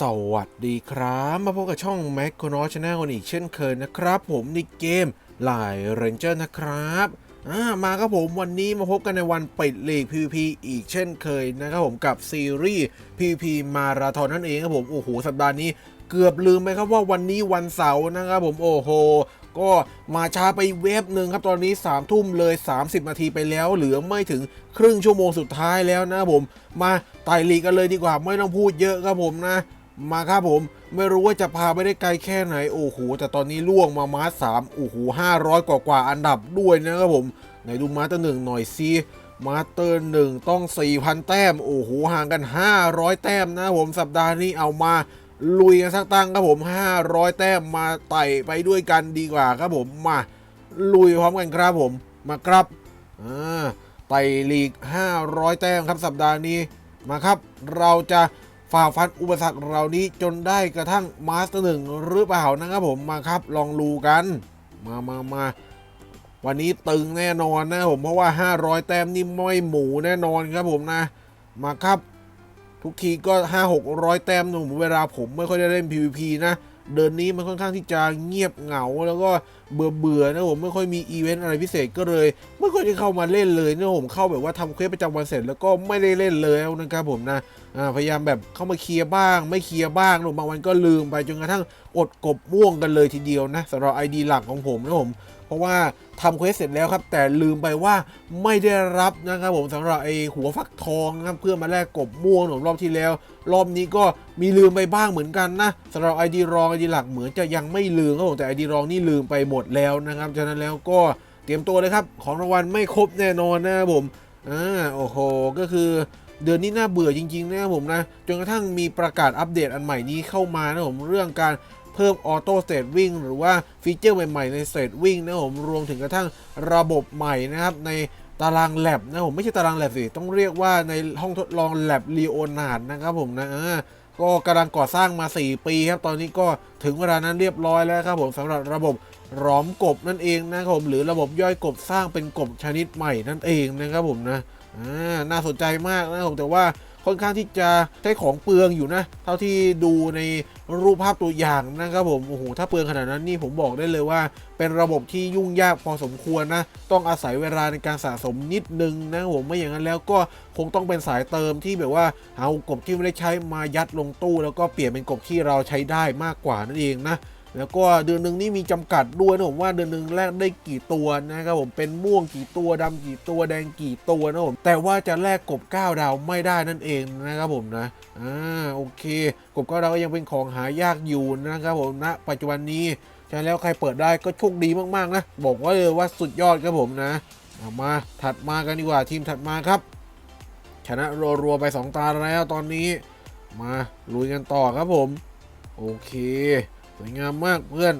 สวัสดีครับ มาพบกับช่อง m a c โ o n o c h Channel กันอีกเช่นเคยนะครับ ผมในเกมลายเรนเจอร์นะครับามาครับผมวันนี้มาพบกันในวันปิดลีก PVP อีกเช่นเคยนะครับผมกับซีรีส์ PVP มาราธอนนั่นเองครับผม โอ้โห สัปดาห์นี้เกือบลืมไปครับว่าวันนี้วันเสาร์นะครับผมโอ้โห ก็มาช้าไปเวฟหนึ่งครับตอนนี้3ามทุ่มเลย 30 นาทีไปแล้ว เหลือไม่ถึงครึ่งชั่วโมงสุดท้ายแล้วนะผม มาไต่ลีกกันเลยดีกว่าไม่ต้องพูดเยอะครับผมนะมาครับผมไม่รู้ว่าจะพาไปได้ไกลแค่ไหนโอ้โหแต่ตอนนี้ล่วงมามาสามโอ้โหห้าร้อยกว่ากว่าอันดับด้วยนะครับผมไหนดูมาสเตอร์หนึ่งหน่อยซีมาสเตอร์หนึ่งต้อง 4,000 แต้ม โอ้โหห่างกัน 500 แต้มนะผมสัปดาห์นี้เอามา ลุยกันสักตั้งครับผม 500 แต้มมาไต่ไปด้วยกันดีกว่าครับผมมาลุยพร้อมกันครับผมมาครับไต่ลีก 500 แต้มครับสัปดาห์นี้มาครับ เราจะฝ่าฟันอุปสรรคเหล่านี้จนได้กระทั่งมาสเตอร์หนึ่งหรือเปล่านะครับผมมาครับลองดูกันมามามาวันนี้ตึงแน่นอนนะผมเพราะว่า 500 แต้มนี่ไม่หมูแน่นอนครับผมนะ มาครับ ทุกทีก็5 6 0 0แต้มหนะผมเวลาผมไม่ค่อยได้เล่น PVP นะ เดินนี้มันค่อนข้างที่จะเงียบเหงา แล้วก็เบื่อเบื่อนะผมไม่ค่อยมีอีเวนต์อะไรพิเศษก็เลยไม่ค่อยได้เข้ามาเล่นเลยนะผมเข้าแบบว่าทำเควสประจำวันเสร็จแล้วก็ไม่ได้เล่นเลยนะครับผมนะพยายามแบบเข้ามาเคลียร์บ้าง ไม่เคลียร์บ้างนะบางวันก็ลืมไปจนกระทั่งอดกบม่วงกันเลยทีเดียวนะสำหรับ ID หลักของผมนะผม เพราะว่าทำเควสเสร็จแล้วครับ แต่ลืมไปว่าไม่ได้รับนะครับผมสำหรับไอหัวฟักทองนะครับเพื่อมาแลกกบม่วงของรอบที่แล้ว รอบนี้ก็มีลืมไปบ้างเหมือนกันนะสำหรับ ID รอง ID หลักเหมือนจะยังไม่ลืมครับผมแต่ ID รองนี่ลืมไปหมดแล้วนะครับฉะนั้นแล้วก็เตรียมตัวเลยครับ ของรางวัลไม่ครบแน่นอนนะครับผมอ่าโอ้โหก็คือเดือนนี้น่าเบื่อจริงๆนะครับผมนะจนกระทั่งมีประกาศอัปเดตอันใหม่นี้เข้ามานะผมเรื่องการ เพิ่มออโต้สเตทวิ่งหรือว่าฟีเจอร์ใหม่ ๆ ในสเตทวิ่งนะผมรวมถึงกระทั่งระบบใหม่นะครับในตารางแลบนะผมไม่ใช่ตารางแลบสิ ต้องเรียกว่าในห้องทดลองแลบลีโอนาร์ดนะครับผมนะก็กำลังก่อสร้างมา 4 ปีครับ ตอนนี้ก็ถึงเวลานั้นเรียบร้อยแล้วครับผมสำหรับระบบร้อมกบนั่นเองนะครับผมหรือระบบย่อยกบสร้างเป็นกบชนิดใหม่นั่นเองนะครับผมนะน่าสนใจมากนะครับผมแต่ว่า ค่อนข้างที่จะใช้ของเปลืองอยู่นะ เท่าที่ดูในรูปภาพตัวอย่างนะครับผมโอ้โหถ้าเปลืองขนาดนั้นนี่ผมบอกได้เลยว่า เป็นระบบที่ยุ่งยากพอสมควรนะ ต้องอาศัยเวลาในการสะสมนิดนึงนะผมไม่อย่างนั้นแล้วก็คงต้องเป็นสายเติมที่แบบว่าเอากบที่ไม่ได้ใช้มายัดลงตู้ แล้วก็เปลี่ยนเป็นกบที่เราใช้ได้มากกว่านั่นเองนะ แล้วก็เดือนหนึ่งนี่มีจำกัดด้วยนะผมว่าเดือนหนึ่งแรกได้กี่ตัวนะครับผมเป็นม่วงกี่ตัวดำกี่ตัวแดงกี่ตัวนะผมแต่ว่าจะแลกกบ9ดาวไม่ได้นั่นเองนะครับผมนะอ่าโอเค กบ9ดาวก็ยังเป็นของหายากอยู่นะครับผมณปัจจุบันนี้ฉะนั้นแล้วใครเปิดได้ก็โชคดีมากๆนะบอกว่าเลยว่าสุดยอดครับผมนะามาถัดมากันดีกว่าทีมถัดมาครับ ชนะรัวๆไป 2 ตาแล้วตอนนี้ มาลุยกันต่อครับผม โอเค สวยงามมากเพื่อน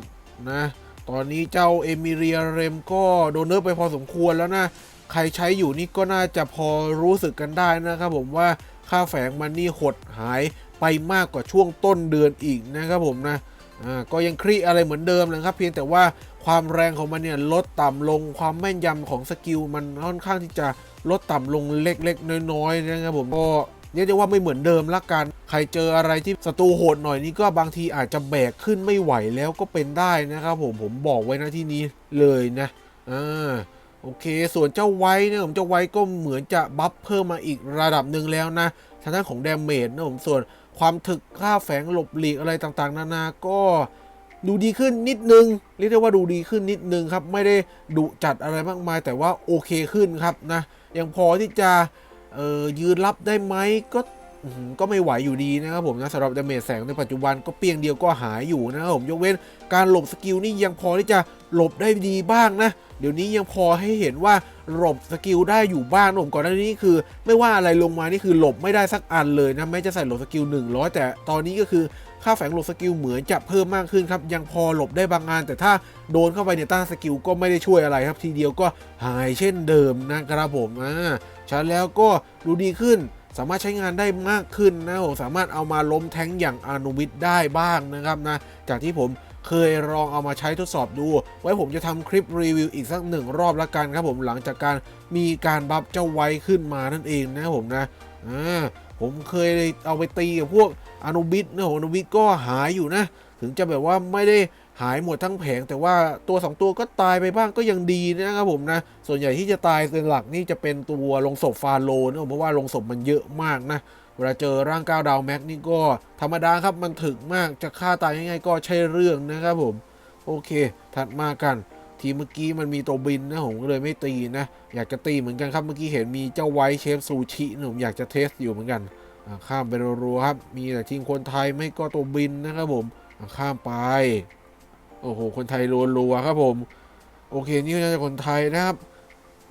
นะ ตอนนี้เจ้าเอมิเรียเรมก็โดนเนิร์ฟไปพอสมควรแล้วนะ ใครใช้อยู่นี่ก็น่าจะพอรู้สึกกันได้นะครับผมว่าค่าแฝงมันนี่หดหายไปมากกว่าช่วงต้นเดือนอีกนะครับผมนะอ่าก็ยังคลี่อะไรเหมือนเดิมนะครับ เพียงแต่ว่าความแรงของมันเนี่ยลดต่ำลงความแม่นยำของสกิลมันค่อนข้างที่จะลดต่ำลงเล็กๆ น้อยๆนะครับผมก็ เรียกได้ว่าไม่เหมือนเดิมละกัน ใครเจออะไรที่ศัตรูโหดหน่อยนี่ก็บางทีอาจจะแบกขึ้นไม่ไหวแล้วก็เป็นได้นะครับผมผมบอกไว้นะที่นี้เลยนะอ่าโอเค ส่วนเจ้าไว้เนี่ยผมเจ้าไว้ก็เหมือนจะบัฟเพิ่มมาอีกระดับหนึ่งแล้วนะทางด้านของแดมเมจนะผมส่วนความถึกค่าแฝงหลบหลีกอะไรต่างๆ นานาก็ดูดีขึ้นนิดนึงเรียกได้ว่าดูดีขึ้นนิดนึงครับ ไม่ได้ดุจัดอะไรมากมาย แต่ว่าโอเคขึ้นครับนะยังพอที่จะ เอ่อยืนรับได้ไหมก็ก็ไม่ไหวอยู่ดีนะครับผมนะสำหรับดาเมจแสงในปัจจุบันก็เพียงเดียวก็หายอยู่นะครับผมยกเว้นการหลบสกิลนี่ยังพอที่จะหลบได้ดีบ้างนะ เดี๋ยวนี้ยังพอให้เห็นว่าหลบสกิลได้อยู่บ้างผมก่อนหน้านี้คือ ไม่ว่าอะไรลงมานี่คือหลบไม่ได้สักอันเลยนะแม้จะใส่หลบสกิล100 แต่ตอนนี้ก็คือ ค่าแฝงหลบสกิลเหมือนจะเพิ่มมากขึ้นครับ ยังพอหลบได้บางงาน แต่ถ้าโดนเข้าไปเนี่ยต้านสกิลก็ไม่ได้ช่วยอะไรครับ ทีเดียวก็หายเช่นเดิมนะครับผมอ่าฉะนั้แล้วก็ดูดีขึ้นสามารถใช้งานได้มากขึ้นนะผมสามารถเอามาล้มแท้งอย่างอนุวิทย์ได้บ้างนะครับนะจากที่ผมเคยลองเอามาใช้ทดสอบดู ไว้ผมจะทำคลิปรีวิวอีกสักหนึ่งรอบละกันครับผมหลังจากการมีการบัฟเจ้าไว้ขึ้นมานั่นเองนะผมนะอ่าผมเคยเอาไปตีกับพวก อนุบิสนะผมอนุบิสก็หายอยู่นะ ถึงจะแบบว่าไม่ได้หายหมดทั้งแผง แต่ว่าตัวสองตัวก็ตายไปบ้างก็ยังดีนะครับผมนะ ส่วนใหญ่ที่จะตายเป็นหลักนี่จะเป็นตัวลงศพฟาโลนะผมเพราะว่าลงศพมันเยอะมากนะเวลาเจอร่างก้าวดาวแม็กนี่ก็ธรรมดาครับมันถึกมากจะฆ่าตายง่ายๆก็ใช่เรื่องนะครับผม โอเค ถัดมากันทีเมื่อกี้มันมีตัวบินนะผมก็เลยไม่ตีนะ อยากจะตีเหมือนกันครับเมื่อกี้เห็นมีเจ้าไวท์เชฟซูชินะผมอยากจะเทสอยู่เหมือนกัน ข้ามไปรัวๆครับ มีแต่ทีมคนไทยไม่ก็ตัวบินนะครับผมข้ามไป โอ้โห คนไทยรัวๆครับผม โอเค นี่น่าจะคนไทยนะครับ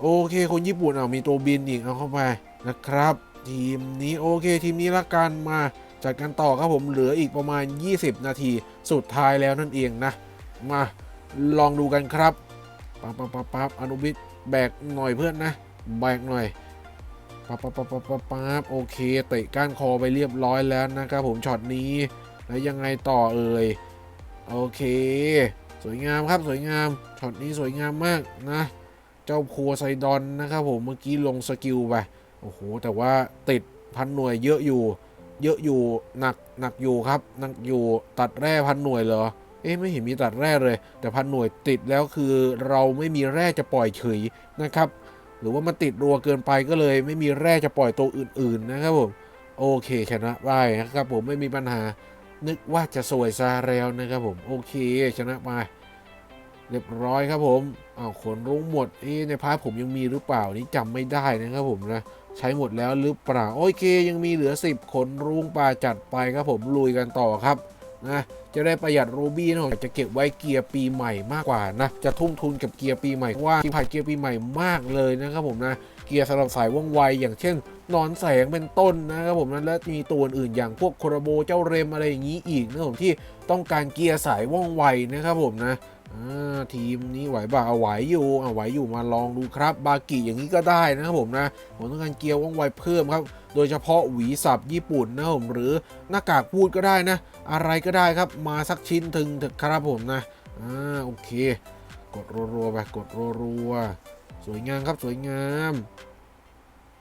โอเค คนญี่ปุ่นเอามีตัวบินอีกเอาเข้าไปนะครับ ทีมนี้โอเค ทีมนี้ละกันมาจัดกันต่อครับผมเหลืออีกประมาณ 20 นาทีสุดท้ายแล้วนั่นเองนะ มาลองดูกันครับปั๊บปั๊บปั๊บปั๊บอนุบิดแบกหน่อยเพื่อนนะ แบกหน่อย ปั๊บปั๊บปั๊บปั๊บปั๊บปั๊บโอเคเตะก้านคอไปเรียบร้อยแล้วนะครับผมช็อตนี้แล้วยังไงต่อเอ่ยโอเค สวยงามครับสวยงามช็อตนี้สวยงามมากนะ เจ้าโพไซดอนนะครับผมเมื่อกี้ลงสกิลไปโอ้โหแต่ว่าติดพันหน่วยเยอะอยู่ เยอะอยู่หนักหนักอยู่ครับหนักอยู่ตัดแร่พันหน่วยเหรอเอ๊ะไม่เห็นมีตัดแร่เลย แต่พันหน่วยติดแล้วคือเราไม่มีแร่จะปล่อยเฉยนะครับ หรือว่ามันติดรัวเกินไปก็เลย ไม่มีแร่จะปล่อยตัวอื่น ๆ นะครับผมโอเคชนะได้นะครับผมไม่มีปัญหานึกว่าจะสวยซะแล้วนะครับผมโอเคชนะไปเรียบร้อยครับผมเอาขนรุ้งหมดเอ๊ในพาร์ทผมยังมีหรือเปล่านี่จำไม่ได้นะครับผมนะใช้หมดแล้วหรือเปล่าโอเคยังมีเหลือ 10 ขนรุ้งปลาจัดไปครับผมลุยกันต่อครับ นะจะได้ประหยัดรูบี้นะผมจะเก็บไว้เกียร์ปีใหม่มากกว่านะจะทุ่มทุนกับเกียร์ปีใหม่เพราะว่าที่ผ่านเกียร์ปีใหม่มากเลยนะครับผมนะเกียร์สำหรับสายว่องไวอย่างเช่นนอนแสงเป็นต้นนะครับผมนั้นและมีตัวอื่นอย่างพวกโครโบเจ้าเรมอะไรอย่างนี้อีกนะครับผมที่ต้องการเกียร์สายว่องไวนะครับผมนะ ทีมนี้ไหวบ่าเอาไหวอยู่เอาไหวอยู่มาลองดูครับ บากิอย่างนี้ก็ได้นะครับผมนะผมต้องการเกียร์ว่องไวเพิ่มครับ โดยเฉพาะหวีสับญี่ปุ่นนะครับผมหรือหน้ากากพูดก็ได้นะ อะไรก็ได้ครับมาสักชิ้นถึงเถอะครับผมนะอ่าโอเค กดรัวๆไปกดรัวๆสวยงามครับสวยงาม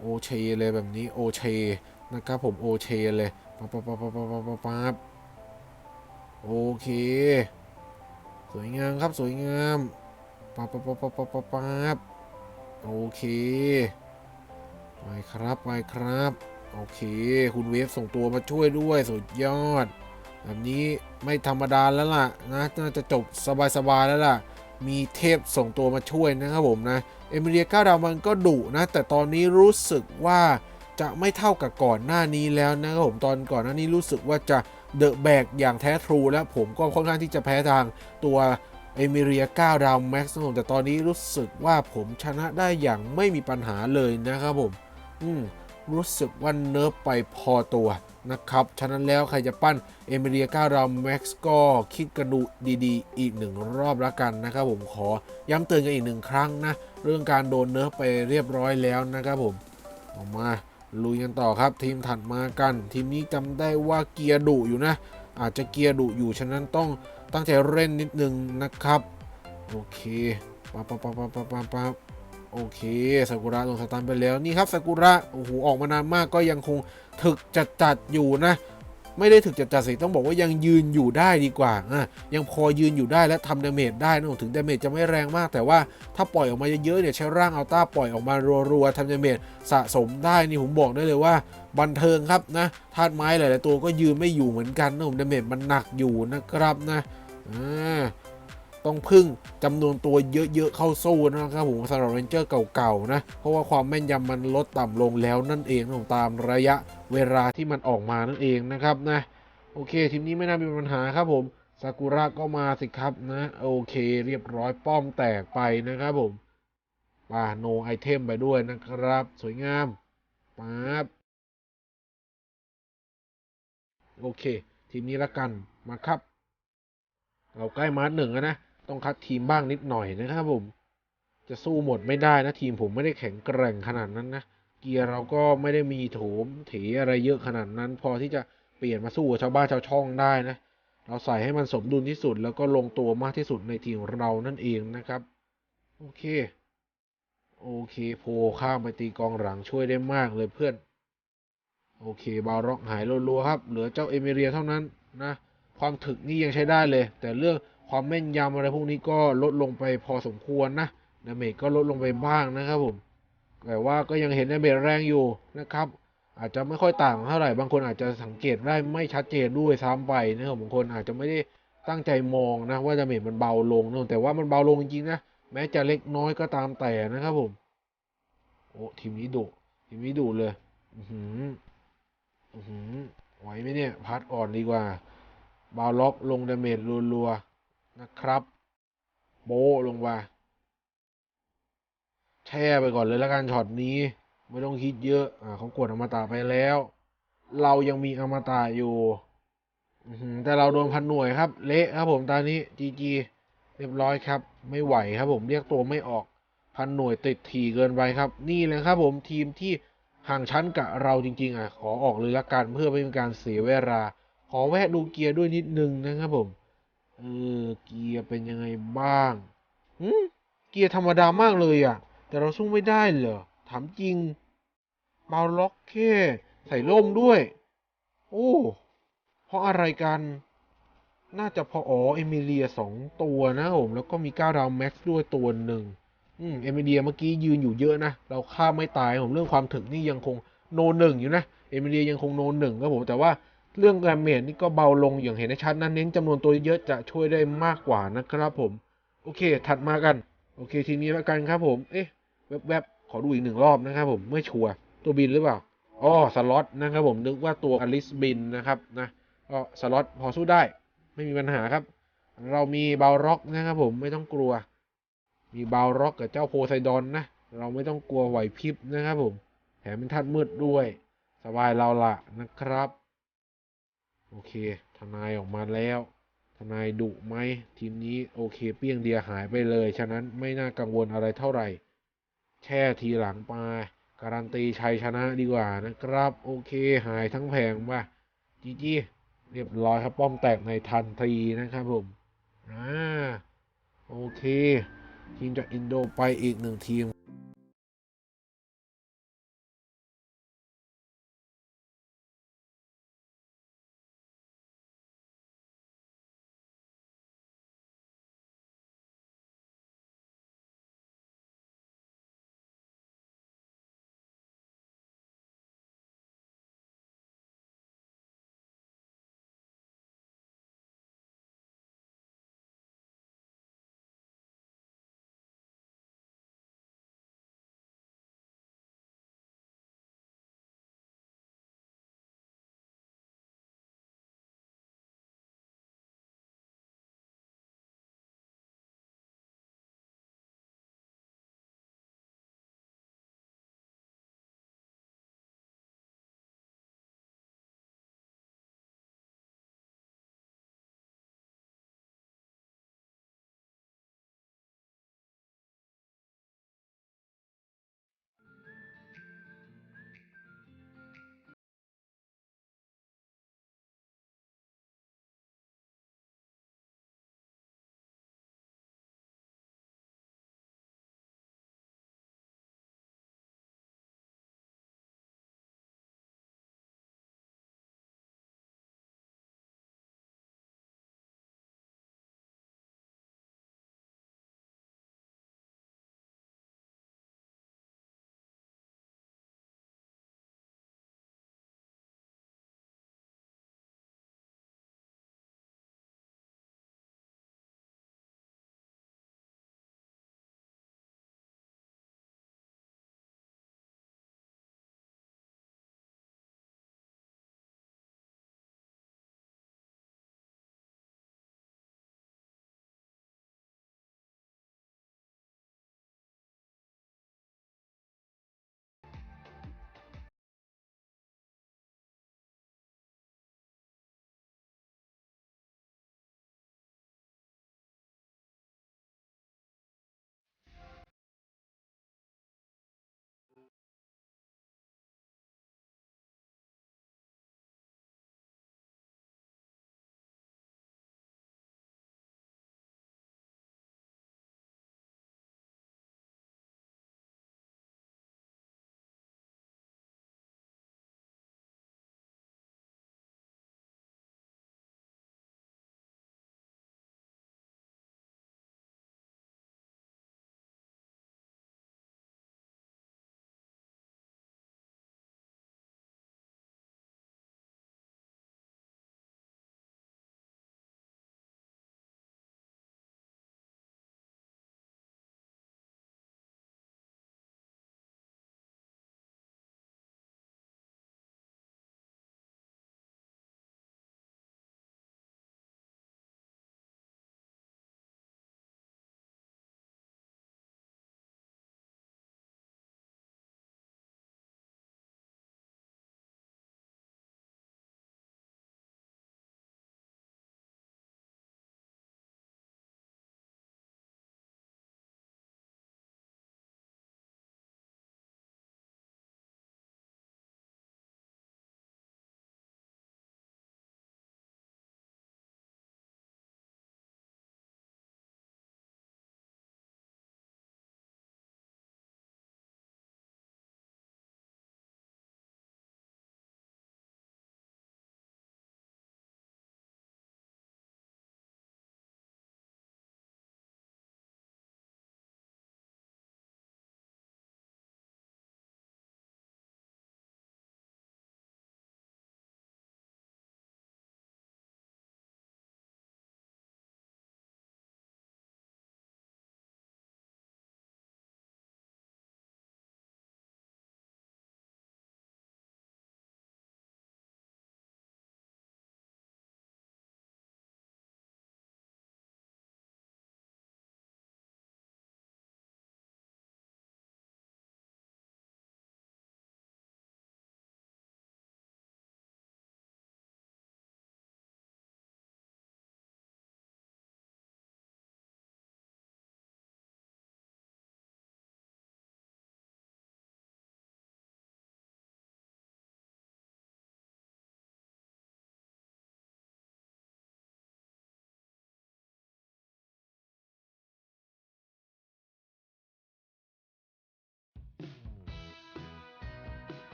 โอเชเลยแบบนี้โอเชนะครับผมโอเชเลยปั๊บปั๊บปั๊บปั๊บปั๊บปั๊บปั๊บโอเค สวยงามครับสวยงามปั๊บปั๊บปั๊บปั๊บปั๊บปั๊บปั๊บโอเคไปครับไปครับ โอเค คุณเวฟส่งตัวมาช่วยด้วยสุดยอด แบบนี้ไม่ธรรมดาแล้วล่ะนะน่าจะจบสบายๆแล้วล่ะ มีเทพส่งตัวมาช่วยนะครับผมนะ เอมิเลียก้าดาวมันก็ดุนะ แต่ตอนนี้รู้สึกว่าจะไม่เท่ากับก่อนหน้านี้แล้วนะครับผมตอนก่อนหน้านี้รู้สึกว่าจะ เดอะแบกอย่างแท้ทรูแล้วผมก็ค่อนข้างที่จะแพ้ทางตัวเอมิเลียก้าดาวแม็กซ์ผมแต่ตอนนี้รู้สึกว่าผมชนะได้อย่างไม่มีปัญหาเลยนะครับผม อืมรู้สึกว่าเนิร์ฟไปพอตัวนะครับ ฉะนั้นแล้วใครจะปั้นเอมิเลียก้าดาวแม็กซ์ก็คิดกันดูดีๆ อีกหนึ่งรอบแล้วกันนะครับผมขอย้ำเตือนกันอีกหนึ่งครั้งนะ เรื่องการโดนเนิร์ฟไปเรียบร้อยแล้วนะครับผม ออกมา ลุยกันต่อครับทีมถัดมากัน ทีมนี้จำได้ว่าเกียร์ดุอยู่นะ อาจจะเกียร์ดุอยู่ฉะนั้นต้องตั้งใจเล่นนิดนึงนะครับ โอเคปั๊บปั๊บปั๊บปั๊บปั๊บปั๊บปั๊บโอเคซากุระลงสตาร์ไปแล้วนี่ครับซากุระโอ้โหออกมานานมากก็ยังคงถึกจัดจัดอยู่นะ ไม่ได้ถึกจัดจัดสิต้องบอกว่ายังยืนอยู่ได้ดีกว่าอะยังพอยืนอยู่ได้และทำดาเมจได้นะถึงดาเมจจะไม่แรงมาก แต่ว่าถ้าปล่อยออกมาเยอะๆเนี่ยใช้ร่างอัลต้าปล่อยออกมารัวๆทำดาเมจสะสมได้นี่ผมบอกได้เลยว่าบันเทิงครับนะธาตุไม้หลายๆตัวก็ยืนไม่อยู่เหมือนกันนะผมดาเมจมันหนักอยู่นะครับนะอ่า ต้องพึ่งจำนวนตัวเยอะๆเข้าสู้นะครับผมสำหรับเรนเจอร์เก่าๆนะ เพราะว่าความแม่นยำมันลดต่ำลงแล้วนั่นเองตามระยะเวลาที่มันออกมานั่นเองนะครับนะโอเคทีมนี้ไม่น่ามีปัญหาครับผมซากุระก็มาสิครับนะโอเคเรียบร้อยป้อมแตกไปนะครับผมป่าโนไอเทมไปด้วยนะครับ สวยงามปั๊บโอเค ทีมนี้ละกันมาครับ เราใกล้มาร์ทหนึ่งแล้วนะ ต้องคัดทีมบ้างนิดหน่อยนะครับผม จะสู้หมดไม่ได้นะทีมผมไม่ได้แข็งแกร่งขนาดนั้นนะ เกียร์เราก็ไม่ได้มีโถมเถอะไรเยอะขนาดนั้น พอที่จะเปลี่ยนมาสู้กับชาวบ้านชาวช่องได้นะ เราใส่ให้มันสมดุลที่สุดแล้วก็ลงตัวมากที่สุดในทีมของเรานั่นเองนะครับ โอเค โอเคโพข้ามไปตีกองหลังช่วยได้มากเลยเพื่อนโอเค บาล็อกหายรัวๆครับ เหลือเจ้าเอเมเรียเท่านั้นนะ ความถึกนี่ยังใช้ได้เลย แต่เรื่อง ความแม่นยำอะไรพวกนี้ก็ลดลงไปพอสมควรนะดาเมจก็ลดลงไปบ้างนะครับผม แต่ว่าก็ยังเห็นดาเมจแรงอยู่นะครับ อาจจะไม่ค่อยต่างเท่าไหร่ บางคนอาจจะสังเกตได้ไม่ชัดเจนด้วยซ้ำไปนะครับบางคนอาจจะไม่ได้ตั้งใจมองนะว่าดาเมจมันเบาลงนะแต่ว่ามันเบาลงจริงๆนะ แม้จะเล็กน้อยก็ตามแต่นะครับผม โอ้ทีมนี้ดุทีมนี้ดุเลย อือหือ อือหือไหวไหมเนี่ย พัดอ่อนดีกว่า บาล็อกลงดาเมจรัวๆ นะครับ โบลงไปแช่ไปก่อนเลยแล้วกันช็อตนี้ ไม่ต้องคิดเยอะอ่าเขากดอมตะไปแล้ว เรายังมีอมตะอยู่แต่เราโดนพันหน่วยครับ เละครับผมตอนนี้จีจีเรียบร้อยครับ ไม่ไหวครับผมเรียกตัวไม่ออกพันหน่วยติดถี่เกินไปครับ นี่เลยครับผมทีมที่ห่างชั้นกับเราจริง ๆ อะ ขอออกเลยละกันเพื่อไม่เป็นการเสียเวลา ขอแวะดูเกียร์ด้วยนิดนึงนะครับผม เออ เกียร์เป็นยังไงบ้างหืมเกียร์ธรรมดามากเลยอะ แต่เราสู้ไม่ได้เหรอ ถามจริงเบาล็อกแค่ใส่ร่มด้วย โอ้ เพราะอะไรกัน น่าจะพออ๋อเอมิเลียสองตัวนะผม แล้วก็มีก้าดาวแม็กซ์ด้วยตัวหนึ่งอืมเอมิเลียเมื่อกี้ยืนอยู่เยอะนะ เราฆ่าไม่ตายผมเรื่องความถึกนี่ยังคงโนหนึ่งอยู่นะ เอมิเลียยังคงโนหนึ่งครับผม แต่ว่า เรื่องการเมจนี่ก็เบาลงอย่างเห็นได้ชัดนะเน้นจำนวนตัวเยอะจะช่วยได้มากกว่านะครับผม โอเค ถัดมากัน โอเค ทีนี้แล้วกันครับผม เอ๊ะแวบๆขอดูอีกหนึ่งรอบนะครับผมไม่ชัวร์ตัวบินหรือเปล่าอ๋อสล็อตนะครับผมนึกว่าตัวอลิสบินนะครับนะก็สล็อตพอสู้ได้ ไม่มีปัญหาครับ เรามีบาล็อกนะครับผมไม่ต้องกลัว มีบาล็อกกับเจ้าโพไซดอนนะ เราไม่ต้องกลัวไหวพริบนะครับผมแถมเป็นธาตุมืดด้วย สบายเราละนะครับ โอเค ทนายออกมาแล้ว ทนายดุไหมทีมนี้โอเค เปี้ยงเดียหายไปเลย ฉะนั้นไม่น่ากังวลอะไรเท่าไหร่ แช่ทีหลังไปการันตีชัยชนะดีกว่านะครับ โอเค หายทั้งแผงป่ะจีจีเรียบร้อยครับ ป้อมแตกในทันทีนะครับผมอ่าโอเค ทีมจากอินโดไปอีกหนึ่งทีม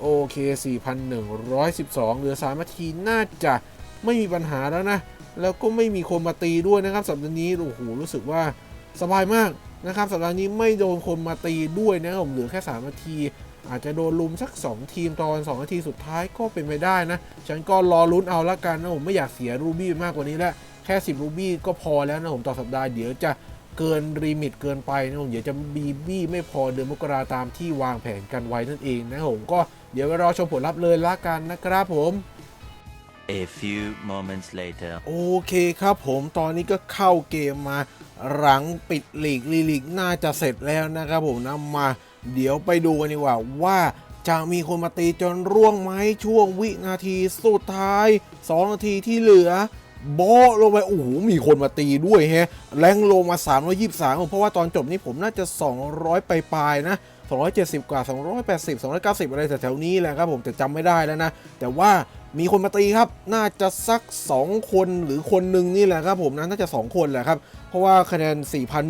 โอเค 4,112 เหลือ 3 นาที น่าจะไม่มีปัญหาแล้วนะ แล้วก็ไม่มีคนมาตีด้วยนะครับ สัปดาห์นี้ โอ้โห รู้สึกว่าสบายมากนะครับ สัปดาห์นี้ไม่โดนคนมาตีด้วยนะครับผมเหลือแค่ 3 นาที อาจจะโดนลุมสัก 2 ทีมตอน 2 นาทีสุดท้ายก็เป็นไปได้นะ ฉันก็รอลุ้นเอาละกันนะผมไม่อยากเสียรูบี้มากกว่านี้แล้ว แค่ 10 รูบี้ก็พอแล้วนะผมต่อสัปดาห์เดี๋ยวจะ เกินรีมิตเกินไปนะผมเดี๋ยวจะบีบี้ไม่พอเดือนมกราตามที่วางแผนกันไว้นั่นเองนะครับผมก็เดี๋ยวไปรอชมผลลัพธ์เลยละกันนะครับผม A few moments later. โอเคครับผมตอนนี้ก็เข้าเกมมาหลังปิดลีกลีลีกน่าจะเสร็จแล้วนะครับผมนะมา เดี๋ยวไปดูกันดีกว่าว่าจะมีคนมาตีจนร่วงไหมช่วงวินาทีสุดท้าย 2 นาทีที่เหลือ โบะลงไปโอ้โหมีคนมาตีด้วยฮะแรงลงมา 323ผมเพราะว่าตอนจบนี้ผมน่าจะ 200 ไปปลายๆนะ 270 กว่า 280 290 อะไรแถวๆนี้แหละครับผมแต่จำไม่ได้แล้วนะ แต่ว่ามีคนมาตีครับ น่าจะสัก 2 คนหรือคนหนึ่งนี่แหละครับผมนะน่าจะ 2 คนแหละครับ เพราะว่าคะแนน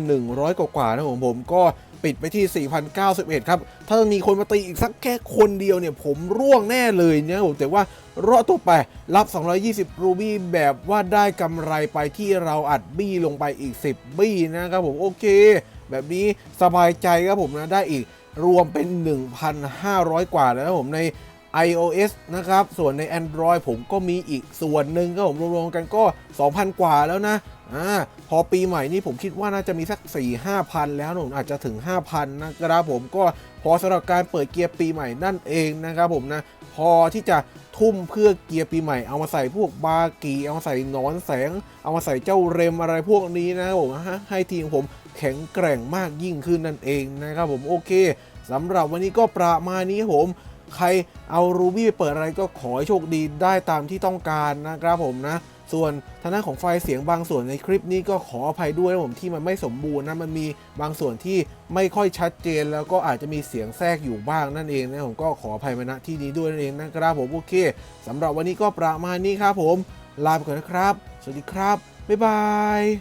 4,100 กว่าๆนะผมผมก็ ปิดไปที่ 4,091 ครับ ถ้ามีคนมาตีอีกสักแค่คนเดียวเนี่ย ผมร่วงแน่เลยเนี่ยผมแต่ว่ารอดตัวไปรับ 220 รูบี้แบบว่าได้กำไรไปที่เราอัดบี้ลงไปอีก 10 บี้นะครับผมโอเค แบบนี้สบายใจครับผมนะได้อีกรวมเป็น 1,500 กว่าแล้วนะผมใน iOS นะครับ ส่วนใน Android ผมก็มีอีกส่วนหนึ่งก็ผมรวมๆกันก็ 2,000 กว่าแล้วนะ อ่า พอปีใหม่นี้ผมคิดว่าน่าจะมีสัก 4 5พันแล้วนะผมอาจจะถึง 5,000 นะครับผมก็พอสำหรับการเปิดเกียร์ปีใหม่นั่นเองนะครับผมนะพอที่จะทุ่มเพื่อเกียร์ปีใหม่เอามาใส่พวกบากีเอามาใส่นอนแสง เอามาใส่เจ้าเรมอะไรพวกนี้นะครับผมฮะให้ทีมผมแข็งแกร่งมากยิ่งขึ้นนั่นเองนะครับผมโอเคสำหรับวันนี้ก็ประมาณนี้ผมใครเอารูบี้ไปเปิดอะไรก็ขอให้โชคดีได้ตามที่ต้องการนะครับผมนะ ส่วนทางด้านของไฟล์เสียงบางส่วนในคลิปนี้ก็ขออภัยด้วยนะผมที่มันไม่สมบูรณ์นะมันมีบางส่วนที่ไม่ค่อยชัดเจน แล้วก็อาจจะมีเสียงแทรกอยู่บ้างนั่นเองนะผมก็ขออภัยมาณที่นี้ด้วยนั่นเองนะครับผมโอเคสำหรับวันนี้ก็ประมาณนี้ครับผม ลาไปก่อนนะครับ สวัสดีครับบ๊ายบาย